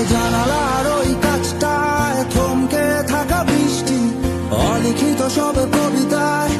আর জানালার ওই কাজটায় থমকে থাকা বৃষ্টি অলিখিত সব কবিতায়